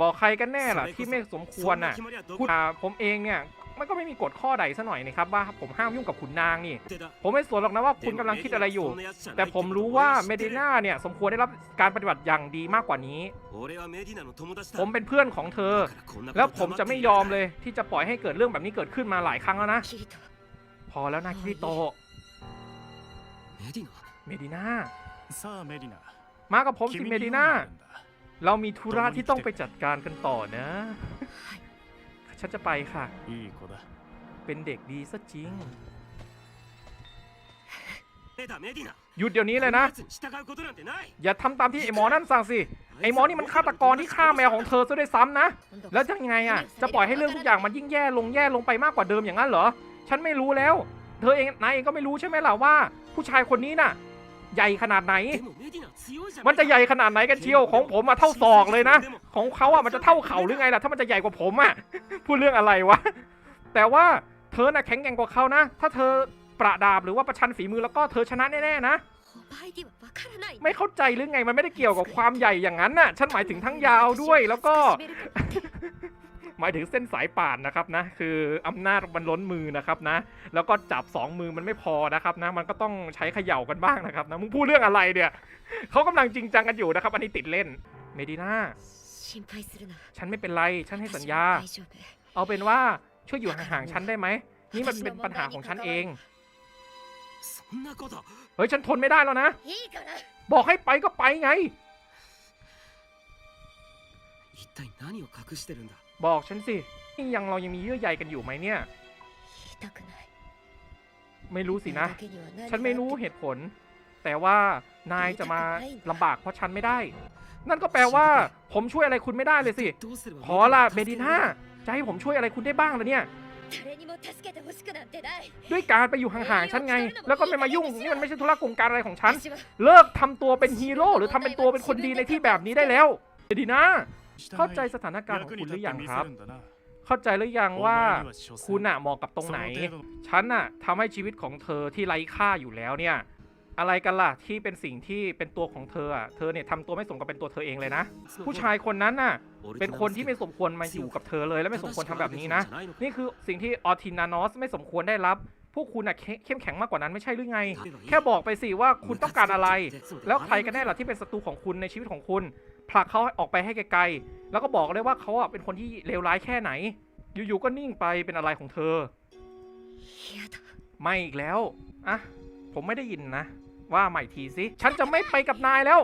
บอกใครกันแน่ล่ะที่ไม่สมควรน่ะผมเองเนี่ยมันก็ไม่มีกฎข้อใดซะหน่อยนะครับว่าผมห้ามยุ่งกับขุนนางนี่ ผมไม่สนหรอกนะว่าคุณกำลังคิดอะไรอยู่ แต่ผมรู้ว่าเมดิน่าเนี่ยสมควรได้รับการปฏิบัติอย่างดีมากกว่านี้ ผมเป็นเพื่อนของเธอ แล้วผมจะไม่ยอมเลยที่จะปล่อยให้เกิดเรื่องแบบนี้เกิดขึ้นมาหลายครั้งแล้วนะ พอแล้วนะคิริโตเมดิน่ามากับผมสิเมดิน่า เรามีธุระที่ต้องไปจัดการกันต่อนะ ฉันจะไปค่ะ เป็นเด็กดีซะจริง หยุดเดี๋ยวนี้เลยนะ อย่าทำตามที่ไอหมอนั่นสั่งสิ ไอหมอนี่มันฆาตกรที่ฆ่าแมวของเธอซะด้วยซ้ำนะ แล้วจะยังไงอะ จะปล่อยให้เรื่องทุกอย่างมันยิ่งแย่ลงแย่ลงไปมากกว่าเดิมอย่างนั้นเหรอ ฉันไม่รู้แล้ว เธอเองนายเองก็ไม่รู้ใช่ไหมล่ะว่า ผู้ชายคนนี้น่ะ ใหญ่ขนาดไหน มันจะใหญ่ขนาดไหนกันเชียวของผมอะเท่าศอกเลยนะ ของเขาอะมันจะเท่าเข่าหรือไงล่ะถ้ามันจะใหญ่กว่าผมอะพูดเรื่องอะไรวะแต่ว่าเธอน่ะแข็งแกร่งกว่าเขานะ ถ้าเธอประดาบหรือว่าประชันฝีมือแล้วก็เธอชนะแน่ๆนะ ไม่เข้าใจหรือไงมันไม่ได้เกี่ยวกับความใหญ่อย่างนั้นน่ะ ฉันหมายถึงทั้งยาวด้วยแล้วก็ หมายถึงเส้นสายป่านนะครับนะ คืออำนาจมันล้นมือนะครับนะ แล้วก็จับสองมือมันไม่พอนะครับนะ มันก็ต้องใช้เขย่ากันบ้างนะครับนะ มึงพูดเรื่องอะไรเนี่ยเขากำลังจริงจังกันอยู่นะครับ อันนี้ติดเล่น เมดิน่า 心配するな ฉันไม่เป็นไร ฉันให้สัญญา 私は大丈夫 เอาเป็นว่าช่วยอยู่ห่างๆฉันได้ไหม นี่มันเป็นปัญหาของฉันเอง そんなこと เฮ้ย ฉันทนไม่ได้แล้วนะ いいから บอกให้ไปก็ไปไง 一体何を隠してるんだ บอกฉันสิยังเรายังมีเยื่อใยกันอยู่ไหมเนี่ย ไม่รู้สินะ ฉันไม่รู้เหตุผล แต่ว่านายจะมาลำบากเพราะฉันไม่ได้ นั่นก็แปลว่า ผมช่วยอะไรคุณไม่ได้เลยสิ ขอละเบดิน่าจะให้ผมช่วยอะไรคุณได้บ้างล่ะเนี่ยด้วยการไปอยู่ห่างๆ ฉันไง แล้วก็ไม่มายุ่ง นี่มันไม่ใช่ธุระกรมการอะไรของฉัน เลิกทำตัวเป็นฮีโร่หรือทำเป็นตัวเป็นคนดีในที่แบบนี้ได้แล้วเบดินา เข้าใจสถานการณ์ของคุณหรือยังครับ เข้าใจหรือยังว่าคุณอะเหมาะกับตรงไหน ฉันน่ะทำให้ชีวิตของเธอที่ไร้ค่าอยู่แล้วเนี่ย อะไรกันล่ะที่เป็นสิ่งที่เป็นตัวของเธออะเธอเนี่ยทำตัวไม่สมกับเป็นตัวเธอเองเลยนะ ผู้ชายคนนั้นน่ะ เป็นคนที่ไม่สมควรมาอยู่กับเธอเลย และไม่สมควรทำแบบนี้นะ นี่คือสิ่งที่ออทินานอสไม่สมควรได้รับ พวกคุณอะเข้มแข็งมากกว่านั้นไม่ใช่หรือไง แค่บอกไปสิว่าคุณต้องการอะไร แล้วใครกันแน่ล่ะที่เป็นศัตรูของคุณในชีวิตของคุณผลักเขาออกไปให้ไกลๆ แล้วก็บอกเลยว่าเขาอะเป็นคนที่เลวร้ายแค่ไหน อยู่ๆก็นิ่งไปเป็นอะไรของเธอ ไม่อีกแล้วอะผมไม่ได้ยินนะ ว่าใหม่ทีสิ ฉันจะไม่ไปกับนายแล้ว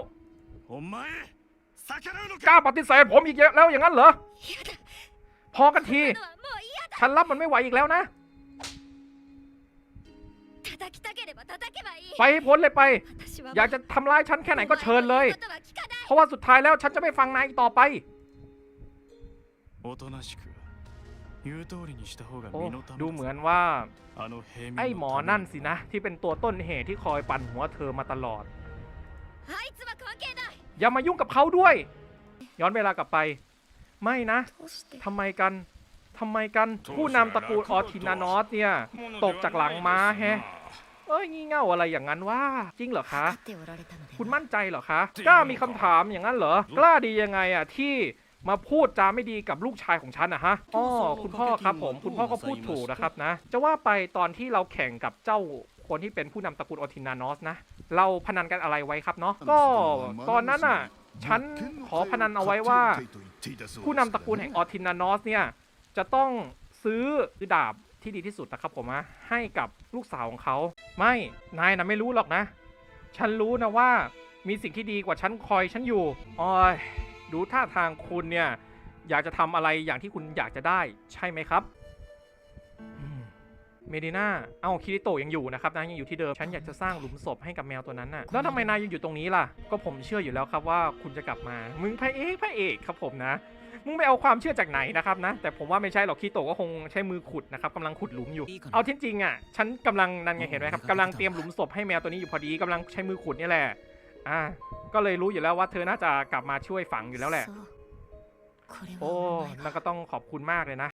กล้าปฏิเสธผมอีกแล้วอย่างนั้นเหรอ พอกันที ฉันรับมันไม่ไหวอีกแล้วนะ ไปให้พ้นเลยไป อยากจะทำร้ายฉันแค่ไหนก็เชิญเลย เพราะว่าสุดท้ายแล้วฉันจะไม่ฟังนายอีกต่อไปโอ้ดูเหมือนว่า ไอ้หมอนั่นสินะ ที่เป็นตัวต้นเหตุที่คอยปั่นหัวเธอมาตลอด อย่ามายุ่งกับเขาด้วย ย้อนเวลากลับไป ไม่นะทำไมกันทำไมกันผู้นำตระกูลออทินานอสเนี่ย ตกจากหลังม้าแฮะ เอ้ยงี่เง่าอะไรอย่างนั้นว่า จริงเหรอคะ คุณมั่นใจเหรอคะกล้ามีคำถามอย่างนั้นเหรอกล้าดียังไงอะที่มาพูดจาไม่ดีกับลูกชายของฉันนะฮะอ๋อคุณพ่อครับผม คุณพ่อก็พูดถูกนะครับนะ จะว่าไปตอนที่เราแข่งกับเจ้าคนที่เป็นผู้นำตระกูลออทินานอสนะ เราพนันกันอะไรไว้ครับเนาะก็ตอนนั้นอะฉันขอพนันเอาไว้ว่า ผู้นำตระกูลแห่งออทินานอสเนี่ยจะต้องซื้อดาบ ที่ดีที่สุดนะครับผมนะให้กับลูกสาวของเขา ไม่นายนะไม่รู้หรอกนะ ฉันรู้นะว่ามีสิ่งที่ดีกว่าฉันคอยฉันอยู่อ้อยดูท่าทางคุณเนี่ยอยากจะทำอะไรอย่างที่คุณอยากจะได้ใช่ไหมครับอืมเมดิน่า เอ้าคิริโตยังอยู่นะครับนะยังอยู่ที่เดิม ฉันอยากจะสร้างหลุมศพให้กับแมวตัวนั้นน่ะ แล้วทำไมนายยังอยู่ตรงนี้ล่ะ ก็ผมเชื่ออยู่แล้วครับว่าคุณจะกลับมา มึงพระเอกพระเอกครับผมนะ มึงไปเอาความเชื่อจากไหนนะครับนะ แต่ผมว่าไม่ใช่หรอกคีโตก็คงใช้มือขุดนะครับกำลังขุดหลุมอยู่ เอาที่จริงอะ ฉันกำลังนั่นไงเห็นไหมครับกำลังเตรียมหลุมศพให้แมวตัวนี้อยู่พอดีกำลังใช้มือขุดนี่แหละ อ่า ก็เลยรู้อยู่แล้วว่าเธอน่าจะกลับมาช่วยฝังอยู่แล้วแหละ โอ้นั่นก็ต้องขอบคุณมากเลยนะ